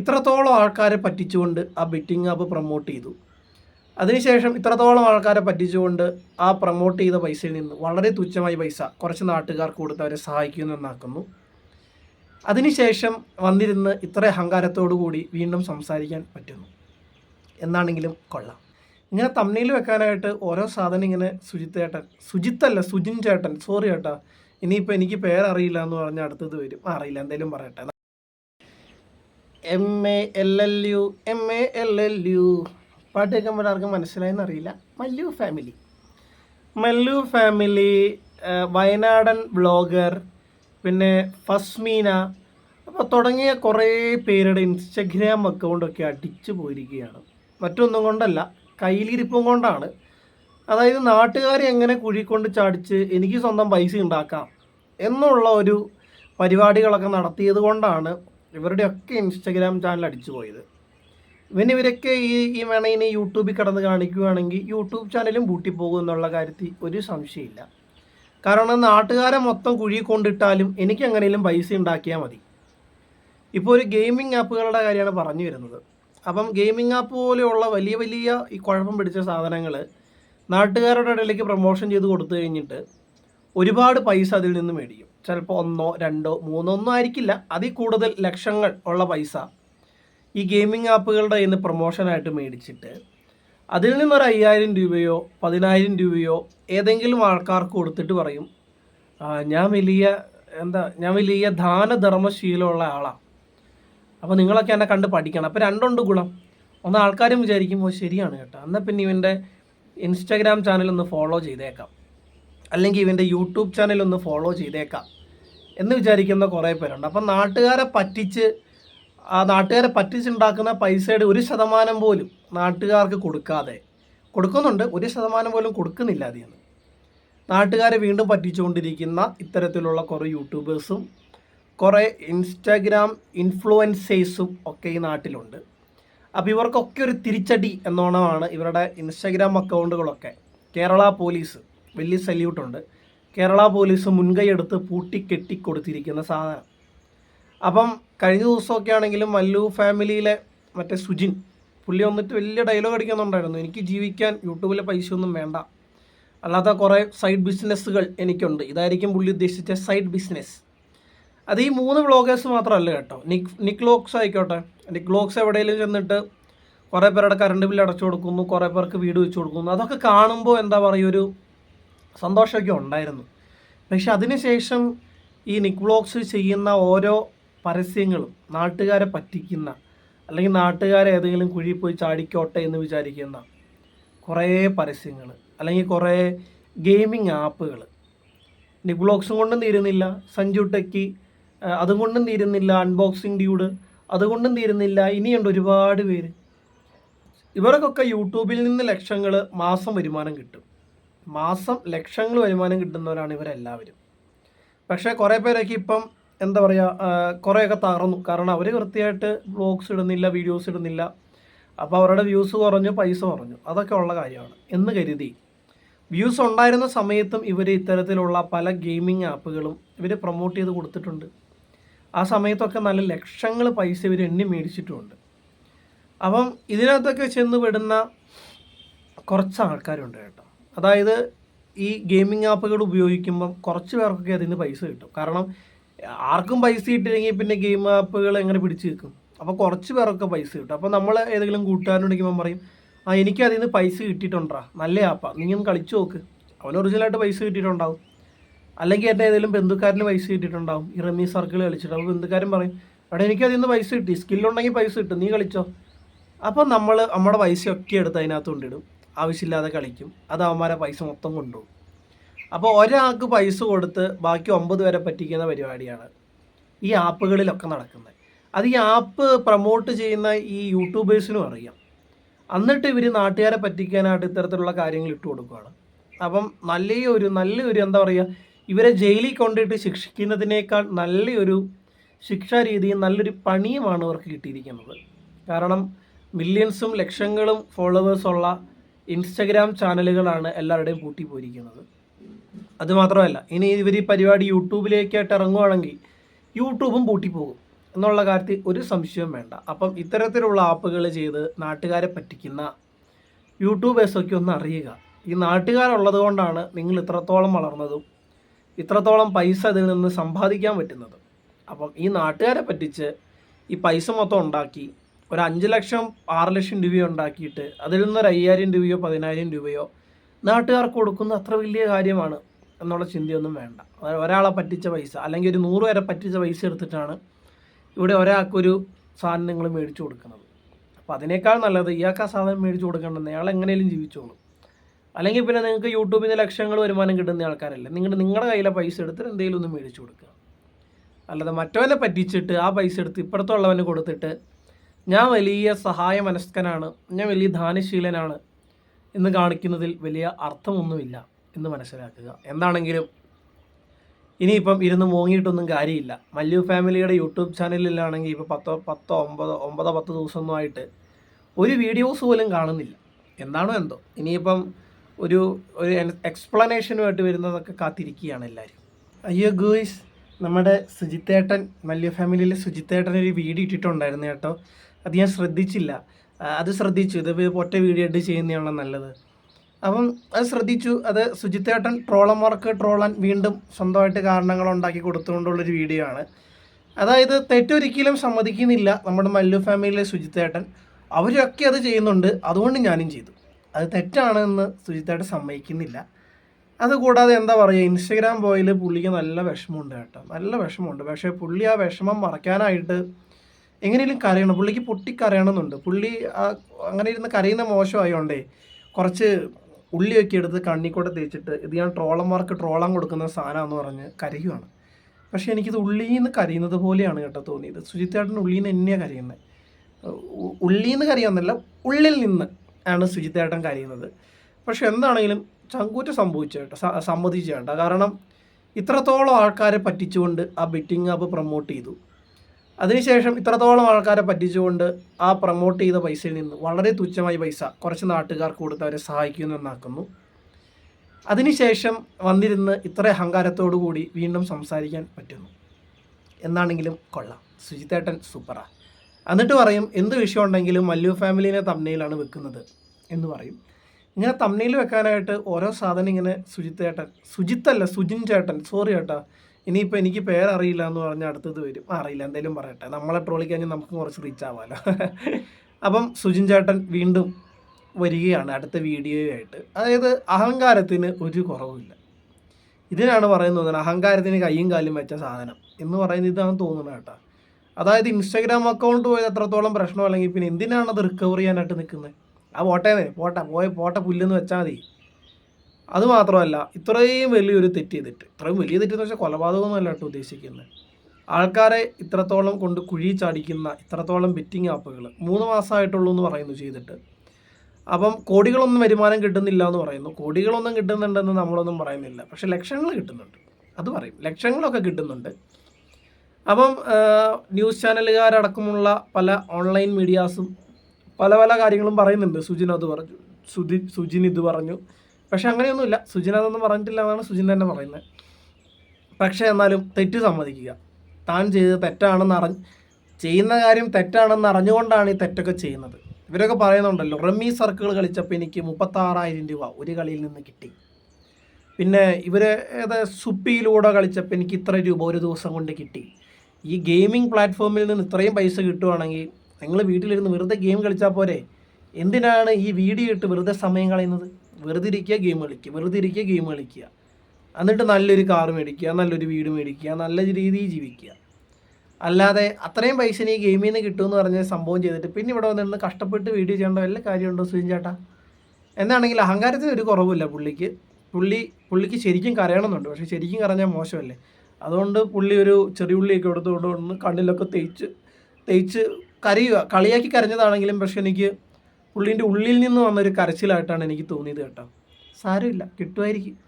ഇത്രത്തോളം ആൾക്കാരെ പറ്റിച്ചുകൊണ്ട് ആ ബെറ്റിംഗ് ആപ്പ് പ്രൊമോട്ട് ചെയ്തു. അതിനുശേഷം ഇത്രത്തോളം ആൾക്കാരെ പറ്റിച്ചുകൊണ്ട് ആ പ്രൊമോട്ട് ചെയ്ത പൈസയിൽ നിന്ന് വളരെ തുച്ഛമായ പൈസ കുറച്ച് നാട്ടുകാർക്ക് കൊടുത്ത് അവരെ സഹായിക്കുമെന്നാക്കുന്നു അതിനുശേഷം വന്നിരുന്ന് ഇത്ര അഹങ്കാരത്തോടു കൂടി വീണ്ടും സംസാരിക്കാൻ പറ്റുന്നു. എന്നാണെങ്കിലും കൊള്ളാം. ഇങ്ങനെ തമ്മിൽ വെക്കാനായിട്ട് ഓരോ സാധനം ഇങ്ങനെ സുജിത്ത് ചേട്ടൻ സുജിത്തല്ല സുജിൻ ചേട്ടൻ. സോറി ചേട്ടാ. ഇനിയിപ്പോൾ എനിക്ക് പേരറിയില്ല എന്ന് പറഞ്ഞാൽ അടുത്തത് വരും. അറിയില്ല. എന്തെങ്കിലും പറയട്ടെ. M A L L U M A L L U പാട്ട് കേൾക്കുമ്പോൾ ആർക്കും മനസ്സിലായെന്ന് അറിയില്ല. മല്ലു ഫാമിലി മല്ലു ഫാമിലി വയനാടൻ ബ്ലോഗർ പിന്നെ ഫസ്മീന. അപ്പോൾ തുടങ്ങിയ കുറേ പേരുടെ ഇൻസ്റ്റഗ്രാം അക്കൗണ്ടൊക്കെ അടിച്ചു പോയിരിക്കുകയാണ്. മറ്റൊന്നും കൊണ്ടല്ല കയ്യിലിരിപ്പും കൊണ്ടാണ്. അതായത് നാട്ടുകാരെ എങ്ങനെ കുഴിക്കൊണ്ട് ചാടിച്ച് എനിക്ക് സ്വന്തം പൈസ ഉണ്ടാക്കാം എന്നുള്ള ഒരു പരിപാടികളൊക്കെ നടത്തിയത് കൊണ്ടാണ് ഇവരുടെയൊക്കെ ഇൻസ്റ്റഗ്രാം ചാനൽ അടിച്ചു പോയത്. ഇവൻ ഇവരൊക്കെ ഈ ഈ വേണേ ഇനി യൂട്യൂബിൽ കിടന്ന് കാണിക്കുകയാണെങ്കിൽ യൂട്യൂബ് ചാനലും പൂട്ടിപ്പോകും എന്നുള്ള കാര്യത്തിൽ ഒരു സംശയമില്ല. കാരണം നാട്ടുകാരെ മൊത്തം കുഴി കൊണ്ടിട്ടാലും എനിക്ക് എങ്ങനെയും പൈസ ഉണ്ടാക്കിയാൽ മതി. ഇപ്പോൾ ഒരു ഗെയിമിംഗ് ആപ്പുകളുടെ കാര്യമാണ് പറഞ്ഞു വരുന്നത്. അപ്പം ഗെയിമിംഗ് ആപ്പ് പോലെയുള്ള വലിയ വലിയ ഈ കുഴപ്പം പിടിച്ച സാധനങ്ങൾ നാട്ടുകാരുടെ ഇടയിലേക്ക് പ്രൊമോഷൻ ചെയ്ത് കൊടുത്തു കഴിഞ്ഞിട്ട് ഒരുപാട് പൈസ അതിൽ നിന്ന് മേടിക്കും. ചിലപ്പോൾ ഒന്നോ രണ്ടോ മൂന്നോ ഒന്നും ആയിരിക്കില്ല. അതിൽ കൂടുതൽ ലക്ഷങ്ങൾ ഉള്ള പൈസ ഈ ഗെയിമിംഗ് ആപ്പുകളുടെ ഇന്ന് പ്രൊമോഷനായിട്ട് മേടിച്ചിട്ട് അതിൽ നിന്നൊരു അയ്യായിരം രൂപയോ പതിനായിരം രൂപയോ ഏതെങ്കിലും ആൾക്കാർക്ക് കൊടുത്തിട്ട് പറയും ഞാൻ വലിയ എന്താ ഞാൻ വലിയ ദാനധർമ്മശീലമുള്ള ആളാണ് അപ്പോൾ നിങ്ങളൊക്കെ എന്നെ കണ്ട് പഠിക്കണം. അപ്പോൾ രണ്ടുണ്ട് ഗുണം. ഒന്ന് ആൾക്കാരും വിചാരിക്കും ഓ ശരിയാണ് കേട്ടോ. എന്നാൽ പിന്നെ ഇവന്റെ ഇൻസ്റ്റാഗ്രാം ചാനൽ ഒന്ന് ഫോളോ ചെയ്തേക്കാം. അല്ലെങ്കിൽ ഇവന്റെ യൂട്യൂബ് ചാനൽ ഒന്ന് ഫോളോ ചെയ്തേക്കാം. എന്ന് വിചാരിക്കുന്ന കുറേ പേരുണ്ട്. അപ്പം നാട്ടുകാരെ പറ്റിച്ച് ആ നാട്ടുകാരെ പറ്റിച്ചുണ്ടാക്കുന്ന പൈസയുടെ ഒരു ശതമാനം പോലും നാട്ടുകാർക്ക് കൊടുക്കാതെ കൊടുക്കുന്നുണ്ട്. ഒരു ശതമാനം പോലും കൊടുക്കുന്നില്ല അതിൽ നാട്ടുകാരെ വീണ്ടും പറ്റിച്ചുകൊണ്ടിരിക്കുന്ന ഇത്തരത്തിലുള്ള കുറേ യൂട്യൂബേഴ്സും കുറേ ഇൻസ്റ്റാഗ്രാം ഇൻഫ്ലുവൻസേഴ്സും ഒക്കെ ഈ നാട്ടിലുണ്ട്. അപ്പോൾ ഇവർക്കൊക്കെ ഒരു തിരിച്ചടി എന്നോണമാണ് ഇവരുടെ ഇൻസ്റ്റാഗ്രാം അക്കൗണ്ടുകളൊക്കെ. കേരള പോലീസ് വലിയ സല്യൂട്ടുണ്ട്. കേരള പോലീസ് മുൻകൈയെടുത്ത് പൂട്ടി കെട്ടി കൊടുത്തിരിക്കുന്ന സാധനം. അപ്പം കഴിഞ്ഞ ദിവസമൊക്കെ ആണെങ്കിലും മല്ലു ഫാമിലിയിലെ മറ്റേ സുജിൻ പുള്ളി വന്നിട്ട് വലിയ ഡയലോഗ് അടിക്കുന്നുണ്ടായിരുന്നു. എനിക്ക് ജീവിക്കാൻ യൂട്യൂബിലെ പൈസ ഒന്നും വേണ്ട. അല്ലാത്ത കുറേ സൈഡ് ബിസിനസ്സുകൾ എനിക്കുണ്ട്. ഇതായിരിക്കും പുള്ളി ഉദ്ദേശിച്ച സൈഡ് ബിസിനസ് അത് ഈ മൂന്ന് വ്ളോഗേഴ്സ് മാത്രമല്ല കേട്ടോ. നിക് നിക്ലോക്സ് ആയിക്കോട്ടെ. നിക് ലോക്സ് എവിടെയെങ്കിലും ചെന്നിട്ട് കുറേ പേരുടെ കറണ്ട് ബില്ല് അടച്ചു കൊടുക്കുന്നു കുറേ പേർക്ക് വീട് വെച്ച് കൊടുക്കുന്നു. അതൊക്കെ കാണുമ്പോൾ എന്താ പറയുക ഒരു സന്തോഷമൊക്കെ ഉണ്ടായിരുന്നു. പക്ഷെ അതിനുശേഷം ഈ നിക് വ്ളോഗ്സ് ചെയ്യുന്ന ഓരോ പരസ്യങ്ങളും നാട്ടുകാരെ പറ്റിക്കുന്ന അല്ലെങ്കിൽ നാട്ടുകാരെ ഏതെങ്കിലും കുഴി പോയി ചാടിക്കോട്ടെ എന്ന് വിചാരിക്കുന്ന കുറേ പരസ്യങ്ങൾ അല്ലെങ്കിൽ കുറേ ഗെയിമിംഗ് ആപ്പുകൾ. നിബ്ലോക്സും കൊണ്ടും തീരുന്നില്ല. സഞ്ജു ടെക്കി അതും കൊണ്ടും തീരുന്നില്ല. അൺബോക്സിംഗ് ഡ്യൂഡ് അതുകൊണ്ടും തീരുന്നില്ല. ഇനിയുണ്ട് ഒരുപാട് പേര്. ഇവർക്കൊക്കെ യൂട്യൂബിൽ നിന്ന് ലക്ഷങ്ങൾ മാസം വരുമാനം കിട്ടും. മാസം ലക്ഷങ്ങൾ വരുമാനം കിട്ടുന്നവരാണ് ഇവരെല്ലാവരും. പക്ഷേ കുറേ പേരൊക്കെ ഇപ്പം എന്താ പറയുക കുറേയൊക്കെ തകർന്നു. കാരണം അവർ കൃത്യമായിട്ട് ബ്ലോഗ്സ് ഇടുന്നില്ല വീഡിയോസ് ഇടുന്നില്ല. അപ്പോൾ അവരുടെ വ്യൂസ് കുറഞ്ഞു പൈസ കുറഞ്ഞു. അതൊക്കെ ഉള്ള കാര്യമാണ്. എന്ന് കരുതി വ്യൂസ് ഉണ്ടായിരുന്ന സമയത്തും ഇവർ ഇത്തരത്തിലുള്ള പല ഗെയിമിംഗ് ആപ്പുകളും ഇവർ പ്രൊമോട്ട് ചെയ്ത് കൊടുത്തിട്ടുണ്ട്. ആ സമയത്തൊക്കെ നല്ല ലക്ഷങ്ങൾ പൈസ ഇവർ എണ്ണി മേടിച്ചിട്ടുമുണ്ട് അപ്പം ഇതിനകത്തൊക്കെ ചെന്ന് പെടുന്ന കുറച്ച് ആൾക്കാരുണ്ട് കേട്ടോ. അതായത് ഈ ഗെയിമിംഗ് ആപ്പുകൾ ഉപയോഗിക്കുമ്പം കുറച്ച് പേർക്കൊക്കെ അതിൽ നിന്ന് പൈസ കിട്ടും. കാരണം ആർക്കും പൈസ കിട്ടില്ലെങ്കിൽ പിന്നെ ഗെയിം ആപ്പുകൾ എങ്ങനെ പിടിച്ച് നിൽക്കും അപ്പോൾ കുറച്ച് പേർക്കൊക്കെ പൈസ കിട്ടും. അപ്പോൾ നമ്മൾ ഏതെങ്കിലും കൂട്ടുകാരനുണ്ടെങ്കിൽ പറയും ആ എനിക്ക് അതിൽ നിന്ന് പൈസ കിട്ടിയിട്ടുണ്ടാ നല്ല ആപ്പാ നീ ഒന്ന് കളിച്ചു നോക്ക്. അവൻ ഒറിജിനലായിട്ട് പൈസ കിട്ടിയിട്ടുണ്ടാവും. അല്ലെങ്കിൽ എന്റെ ഏതെങ്കിലും ബന്ധുക്കാരന് പൈസ കിട്ടിയിട്ടുണ്ടാവും. ഈ റമ്മി സർക്കിൾ കളിച്ചിട്ട്. അപ്പോൾ ബന്ധുക്കാരൻ പറയും അവിടെ എനിക്ക് അതിൽ നിന്ന് പൈസ കിട്ടി. സ്കില്ലുണ്ടെങ്കിൽ പൈസ കിട്ടും. നീ കളിച്ചോ. അപ്പോൾ നമ്മൾ നമ്മുടെ പൈസ ഒക്കെ എടുത്ത് അതിനകത്ത് കൊണ്ടിടും. ആവശ്യമില്ലാതെ കളിക്കും. അത് അവന്മാരെ പൈസ മൊത്തം കൊണ്ടുപോകും. അപ്പോൾ ഒരാൾക്ക് പൈസ കൊടുത്ത് ബാക്കി ഒമ്പത് വരെ പറ്റിക്കുന്ന പരിപാടിയാണ് ഈ ആപ്പുകളിലൊക്കെ നടക്കുന്നത്. അത് ഈ ആപ്പ് പ്രൊമോട്ട് ചെയ്യുന്ന ഈ യൂട്യൂബേഴ്സിനും അറിയാം. എന്നിട്ട് ഇവർ നാട്ടുകാരെ പറ്റിക്കാനായിട്ട് ഇത്തരത്തിലുള്ള കാര്യങ്ങൾ ഇട്ട് കൊടുക്കുകയാണ്. അപ്പം നല്ലൊരു നല്ലൊരു എന്താ പറയുക ഇവരെ ജയിലിൽ കൊണ്ടിട്ട് ശിക്ഷിക്കുന്നതിനേക്കാൾ നല്ലൊരു ശിക്ഷാ രീതിയും നല്ലൊരു പണിയുമാണ് അവർക്ക് കിട്ടിയിരിക്കുന്നത്. കാരണം മില്യൺസും ലക്ഷങ്ങളും ഫോളോവേഴ്സുള്ള ഇൻസ്റ്റഗ്രാം ചാനലുകളാണ് എല്ലാവരുടെയും പൂട്ടിപ്പോയിരിക്കുന്നത് അതുമാത്രമല്ല ഇനി ഇവർ ഈ പരിപാടി യൂട്യൂബിലേക്കായിട്ട് ഇറങ്ങുവാണെങ്കിൽ യൂട്യൂബും പൂട്ടിപ്പോകും എന്നുള്ള കാര്യത്തിൽ ഒരു സംശയവും വേണ്ട. അപ്പം ഇത്തരത്തിലുള്ള ആപ്പുകൾ ചെയ്ത് നാട്ടുകാരെ പറ്റിക്കുന്ന യൂട്യൂബേഴ്സൊക്കെ ഒന്ന് അറിയുക. ഈ നാട്ടുകാരുള്ളത് കൊണ്ടാണ് നിങ്ങൾ ഇത്രത്തോളം വളർന്നതും ഇത്രത്തോളം പൈസ അതിൽ നിന്ന് സമ്പാദിക്കാൻ പറ്റുന്നത്. അപ്പം ഈ നാട്ടുകാരെ പറ്റിച്ച് ഈ പൈസ മൊത്തം ഉണ്ടാക്കി ഒരു അഞ്ച് ലക്ഷം ആറ് ലക്ഷം രൂപയോ ഉണ്ടാക്കിയിട്ട് അതിൽ നിന്നൊരു അയ്യായിരം രൂപയോ പതിനായിരം രൂപയോ നാട്ടുകാർക്ക് കൊടുക്കുന്ന അത്ര വലിയ കാര്യമാണ് എന്നുള്ള ചിന്തയൊന്നും വേണ്ട. ഒരാളെ പറ്റിച്ച പൈസ അല്ലെങ്കിൽ ഒരു നൂറ് വരെ പറ്റിച്ച പൈസ എടുത്തിട്ടാണ് ഇവിടെ ഒരാൾക്കൊരു സാധനം നിങ്ങൾ മേടിച്ചു കൊടുക്കുന്നത്. അപ്പോൾ അതിനേക്കാൾ നല്ലത് ഇയാൾക്ക് ആ സാധനം മേടിച്ചു കൊടുക്കേണ്ടത് അയാൾ എങ്ങനെയും ജീവിച്ചോളും. അല്ലെങ്കിൽ പിന്നെ നിങ്ങൾക്ക് യൂട്യൂബിൽ നിന്ന് ലക്ഷങ്ങൾ വരുമാനം കിട്ടുന്ന ആൾക്കാരല്ലേ നിങ്ങൾ നിങ്ങളുടെ കയ്യിലെ പൈസ എടുത്തിട്ട് എന്തെങ്കിലും ഒന്ന് മേടിച്ചു കൊടുക്കുക. അല്ലാതെ മറ്റവനെ പറ്റിച്ചിട്ട് ആ പൈസ എടുത്ത് ഇപ്പുറത്തുള്ളവന് കൊടുത്തിട്ട് ഞാൻ വലിയ സഹായ മനസ്കനാണ് ഞാൻ വലിയ ധാനശീലനാണ് എന്ന് കാണിക്കുന്നതിൽ വലിയ അർത്ഥമൊന്നുമില്ല എന്ന് മനസ്സിലാക്കുക. എന്താണെങ്കിലും ഇനിയിപ്പം ഇരുന്ന് മോങ്ങിയിട്ടൊന്നും കാര്യമില്ല. മല്ലു ഫാമിലിയുടെ യൂട്യൂബ് ചാനലിലാണെങ്കിൽ ഇപ്പോൾ പത്തോ പത്തോ ഒമ്പതോ ഒമ്പതോ പത്ത് ദിവസമൊന്നുമായിട്ട് ഒരു വീഡിയോസ് പോലും കാണുന്നില്ല. എന്താണോ എന്തോ. ഇനിയിപ്പം ഒരു ഒരു എക്സ്പ്ലനേഷനുമായിട്ട് വരുന്നതൊക്കെ കാത്തിരിക്കുകയാണ് എല്ലാവരും. അയ്യോ ഗോയ്സ്. നമ്മുടെ സുജിത്തേട്ടൻ മല്യ ഫാമിലിയിലെ സുജിത്തേട്ടൻ ഒരു വീഡിയോ ഇട്ടിട്ടുണ്ടായിരുന്നു കേട്ടോ. അത് ഞാൻ ശ്രദ്ധിച്ചില്ല. അത് ശ്രദ്ധിച്ചു. ഇത് ഒറ്റ വീഡിയോ ആയിട്ട് ചെയ്യുന്നതാണ് നല്ലത്. അപ്പം അത് ശ്രദ്ധിച്ചു. അത് സുജിത്തേട്ടൻ ട്രോളന്മാർക്ക് ട്രോളാൻ വീണ്ടും സ്വന്തമായിട്ട് കാരണങ്ങൾ ഉണ്ടാക്കി കൊടുത്തുകൊണ്ടുള്ളൊരു വീഡിയോ ആണ്. അതായത് തെറ്റൊരിക്കലും സമ്മതിക്കുന്നില്ല നമ്മുടെ മല്ലു ഫാമിലിയിലെ സുജിത്തേട്ടൻ അവരൊക്കെ അത് ചെയ്യുന്നുണ്ട്. അതുകൊണ്ട് ഞാനും ചെയ്തു. അത് തെറ്റാണെന്ന് സുജിത്തേട്ടൻ സമ്മതിക്കുന്നില്ല. അതുകൂടാതെ എന്താ പറയുക ഇൻസ്റ്റഗ്രാം പോയിൽ പുള്ളിക്ക് നല്ല വിഷമമുണ്ട് കേട്ടോ. നല്ല വിഷമമുണ്ട്. പക്ഷേ പുള്ളി ആ വിഷമം മറയ്ക്കാനായിട്ട് എങ്ങനെയും കരയണം. പുള്ളിക്ക് പൊട്ടിക്കരയണമെന്നുണ്ട് പുള്ളി അങ്ങനെ ഇരുന്ന് കരയുന്ന മോശമായോണ്ടേ കുറച്ച് ഉള്ളിയൊക്കെ എടുത്ത് കണ്ണിക്കൂടെ തേച്ചിട്ട് ഇത് ഞാൻ ട്രോളന്മാർക്ക് ട്രോളാൻ കൊടുക്കുന്ന സാധനമാണെന്ന് പറഞ്ഞ് കരയുവാണ്. പക്ഷേ എനിക്കിത് ഉള്ളിയിൽ നിന്ന് കരയുന്നത് പോലെയാണ് കേട്ടോ തോന്നിയത്. സുജിത്തേട്ടൻ ഉള്ളിയിൽ നിന്ന് തന്നെയാണ് കരയുന്നത്. ഉള്ളിൽ നിന്ന് കരയാന്നല്ല ഉള്ളിൽ നിന്ന് ആണ് സുജിത്തേട്ടൻ കരയുന്നത്. പക്ഷേ എന്താണെങ്കിലും ചങ്കൂറ്റ സംഭവിച്ചു കേട്ടോ. സ- സമ്മതിച്ചു കേട്ടോ. കാരണം ഇത്രത്തോളം ആൾക്കാരെ പറ്റിച്ചുകൊണ്ട് ആ ബെറ്റിംഗ് ആപ്പ് പ്രൊമോട്ട് ചെയ്തു. അതിനുശേഷം ഇത്രത്തോളം ആൾക്കാരെ പറ്റിച്ചുകൊണ്ട് ആ പ്രൊമോട്ട് ചെയ്ത പൈസയിൽ നിന്ന് വളരെ തുച്ഛമായ പൈസ കുറച്ച് നാട്ടുകാർക്ക് കൊടുത്ത് അവരെ സഹായിക്കുമെന്നാക്കുന്നു അതിനുശേഷം വന്നിരുന്ന് ഇത്ര അഹങ്കാരത്തോടു കൂടി വീണ്ടും സംസാരിക്കാൻ പറ്റുന്നു. എന്നാണെങ്കിലും കൊള്ളാം. സുജിത്തേട്ടൻ സൂപ്പറാ എന്നിട്ട് പറയും എന്ത് വിഷയം ഉണ്ടെങ്കിലും മല്ലു ഫാമിലിനെ തമ്മനയിലാണ് വെക്കുന്നത്. എന്ന് പറയും. ഇങ്ങനെ തമ്മനയിൽ വെക്കാനായിട്ട് ഓരോ സാധനം ഇങ്ങനെ സുജിത്തേട്ടൻ സുജിത്തല്ല സുജിൻ ചേട്ടൻ സോറി ചേട്ടാ ഇനിയിപ്പോൾ എനിക്ക് പേരറിയില്ല എന്ന് പറഞ്ഞാൽ അടുത്തത് വരും. അറിയില്ല. എന്തെങ്കിലും പറയട്ടെ. നമ്മളെ ട്രോളി കഴിഞ്ഞാൽ നമുക്ക് കുറച്ച് റീച്ച് ആവാമല്ലോ അപ്പം സുജിൻ ചേട്ടൻ വീണ്ടും വരികയാണ് അടുത്ത വീഡിയോയായിട്ട് അതായത് അഹങ്കാരത്തിന് ഒരു കുറവുമില്ല. ഇതിനാണ് പറയുന്നത് അഹങ്കാരത്തിന് കയ്യും കാലും വെച്ച സാധനം എന്ന് പറയുന്നത് ഇതാണ് തോന്നുന്നത് കേട്ടോ. അതായത് ഇൻസ്റ്റാഗ്രാം അക്കൗണ്ട് പോയത് എത്രത്തോളം പ്രശ്നം അല്ലെങ്കിൽ പിന്നെ എന്തിനാണ് അത് റിക്കവർ ചെയ്യാനായിട്ട് നിൽക്കുന്നത്? ആ പോട്ടേന്നേ പോട്ടെ പോയ പോട്ട പുല്ലെന്ന് വെച്ചാൽ മതി. അത് മാത്രമല്ല ഇത്രയും വലിയൊരു തെറ്റ് ചെയ്തിട്ട് ഇത്രയും വലിയ തെറ്റെന്ന് വെച്ചാൽ കൊലപാതകമൊന്നുമല്ല കേട്ടോ ഉദ്ദേശിക്കുന്നത്. ആൾക്കാരെ ഇത്രത്തോളം കൊണ്ട് കുഴി ചാടിക്കുന്ന ഇത്രത്തോളം ബെറ്റിംഗ് ആപ്പുകൾ മൂന്ന് മാസമായിട്ടുള്ളൂ എന്ന് പറയുന്നു ചെയ്തിട്ട്. അപ്പം കോടികളൊന്നും വരുമാനം കിട്ടുന്നില്ല എന്ന് പറയുന്നു. കോടികളൊന്നും കിട്ടുന്നുണ്ടെന്ന് നമ്മളൊന്നും പറയുന്നില്ല. പക്ഷെ ലക്ഷങ്ങൾ കിട്ടുന്നുണ്ട്. അത് പറയും. ലക്ഷങ്ങളൊക്കെ കിട്ടുന്നുണ്ട്. അപ്പം ന്യൂസ് ചാനലുകാരടക്കമുള്ള പല ഓൺലൈൻ മീഡിയാസും പല പല കാര്യങ്ങളും പറയുന്നുണ്ട്. സുജിൻ അത് പറഞ്ഞു. സുധി സുജിൻ ഇത് പറഞ്ഞു. പക്ഷെ അങ്ങനെയൊന്നുമില്ല. സുജിൻ അതൊന്നും പറഞ്ഞിട്ടില്ല എന്നാണ് സുജിൻ തന്നെ പറയുന്നത്. പക്ഷേ എന്നാലും തെറ്റ് സമ്മതിക്കുക. താൻ ചെയ്തത് തെറ്റാണെന്ന് അറിഞ്ഞ് ചെയ്യുന്ന കാര്യം തെറ്റാണെന്ന് അറിഞ്ഞുകൊണ്ടാണ് ഈ തെറ്റൊക്കെ ചെയ്യുന്നത്. ഇവരൊക്കെ പറയുന്നുണ്ടല്ലോ റമ്മി സർക്കിൾ കളിച്ചപ്പോൾ എനിക്ക് മുപ്പത്താറായിരം രൂപ ഒരു കളിയിൽ നിന്ന് കിട്ടി. പിന്നെ ഇവർ ഏത് സുപ്പിയിലൂടെ കളിച്ചപ്പോൾ എനിക്ക് ഇത്ര രൂപ ഒരു ദിവസം കൊണ്ട് കിട്ടി. ഈ ഗെയിമിംഗ് പ്ലാറ്റ്ഫോമിൽ നിന്ന് ഇത്രയും പൈസ കിട്ടുവാണെങ്കിൽ നിങ്ങൾ വീട്ടിലിരുന്ന് വെറുതെ ഗെയിം കളിച്ചാൽ പോരെ? എന്തിനാണ് ഈ വീഡിയോ ഇട്ട് വെറുതെ സമയം കളയുന്നത്? വെറുതെ ഇരിക്കുക ഗെയിം കളിക്കുക. വെറുതെ ഇരിക്കുക ഗെയിം കളിക്കുക. എന്നിട്ട് നല്ലൊരു കാർ മേടിക്കുക നല്ലൊരു വീട് മേടിക്കുക നല്ല രീതിയിൽ ജീവിക്കുക. അല്ലാതെ അത്രയും പൈസ ഈ ഗെയിമിൽ നിന്ന് കിട്ടുമെന്ന് പറഞ്ഞ സംഭവം ചെയ്തിട്ട് പിന്നെ ഇവിടെ വന്നിരുന്ന് കഷ്ടപ്പെട്ട് വീഡിയോ ചെയ്യേണ്ട വല്ല കാര്യമുണ്ടോ സുജിൻ ചേട്ടാ? എന്താണെങ്കിൽ അഹങ്കാരത്തിന് ഒരു കുറവുമില്ല പുള്ളിക്ക്. പുള്ളി പുള്ളിക്ക് ശരിക്കും കരയണമെന്നുണ്ട്. പക്ഷേ ശരിക്കും കരഞ്ഞാൽ മോശമല്ലേ? അതുകൊണ്ട് പുള്ളി ഒരു ചെറിയ ഉള്ളിയൊക്കെ എടുത്തുകൊണ്ട് കണ്ണിലൊക്കെ തേച്ച് തേച്ച് കരയുക. കളിയാക്കി കരഞ്ഞതാണെങ്കിലും പക്ഷെ എനിക്ക് പുള്ളീന്റെ ഉള്ളിൽ നിന്ന് വന്ന ഒരു കരച്ചിലായിട്ടാണ് എനിക്ക് തോന്നിയത് കേട്ടോ. സാരമില്ല കിട്ടുമായിരിക്കും.